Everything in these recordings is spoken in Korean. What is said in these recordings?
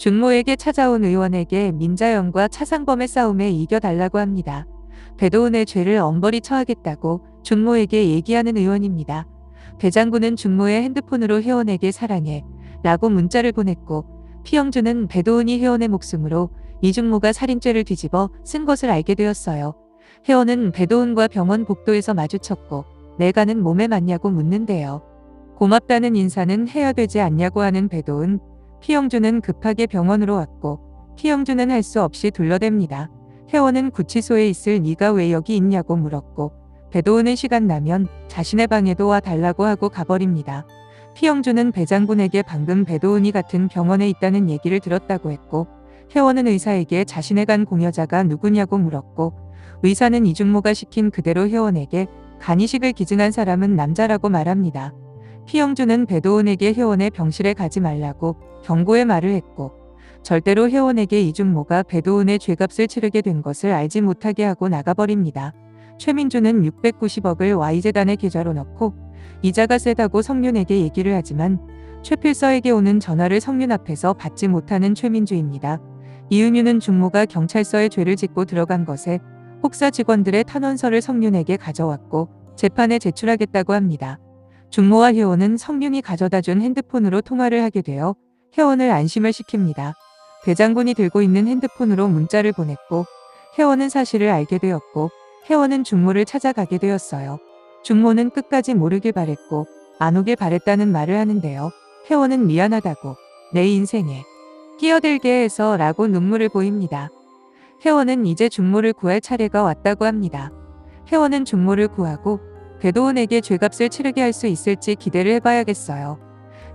준모에게 찾아온 의원에게 민자영과 차상범의 싸움에 이겨달라고 합니다. 배도은의 죄를 엄벌이 처하겠다고 준모에게 얘기하는 의원입니다. 배 장군은 준모의 핸드폰으로 회원에게 사랑해 라고 문자를 보냈고 피영준은 배도은이 회원의 목숨으로 이준모가 살인죄를 뒤집어 쓴 것을 알게 되었어요. 회원은 배도은과 병원 복도에서 마주쳤고 내가는 몸에 맞냐고 묻는데요. 고맙다는 인사는 해야 되지 않냐고 하는 배도은, 피영준은 급하게 병원으로 왔고 피영준은 할 수 없이 둘러댑니다. 회원은 구치소에 있을 네가 왜 여기 있냐고 물었고 배도은은 시간 나면 자신의 방에도 와 달라고 하고 가버립니다. 피영준은 배 장군에게 방금 배도은이 같은 병원에 있다는 얘기를 들었다고 했고 회원은 의사에게 자신의 간 공여자가 누구냐고 물었고 의사는 이준모가 시킨 그대로 회원에게 간이식을 기증한 사람은 남자라고 말합니다. 피영준은 배도은에게 회원의 병실에 가지 말라고 경고의 말을 했고 절대로 회원에게 이준모가 배도은의 죄값을 치르게 된 것을 알지 못하게 하고 나가버립니다. 최민주는 690억을 Y재단에 계좌로 넣고 이자가 세다고 성윤에게 얘기를 하지만 최필서에게 오는 전화를 성윤 앞에서 받지 못하는 최민주입니다. 이은유는 준모가 경찰서에 죄를 짓고 들어간 것에 혹사 직원들의 탄원서를 성윤에게 가져왔고 재판에 제출하겠다고 합니다. 준모와 혜원은 성윤이 가져다 준 핸드폰으로 통화를 하게 되어 혜원을 안심을 시킵니다. 배장군이 들고 있는 핸드폰으로 문자를 보냈고 혜원은 사실을 알게 되었고 혜원은 준모를 찾아가게 되었어요. 준모는 끝까지 모르길 바랬고 안 오길 바랬다는 말을 하는데요. 혜원은 미안하다고 내 인생에 끼어들게 해서 라고 눈물을 보입니다. 혜원은 이제 준모를 구할 차례가 왔다고 합니다. 혜원은 준모를 구하고 배도은에게 죄값을 치르게 할 수 있을지 기대를 해봐야겠어요.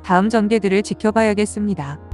다음 전개들을 지켜봐야겠습니다.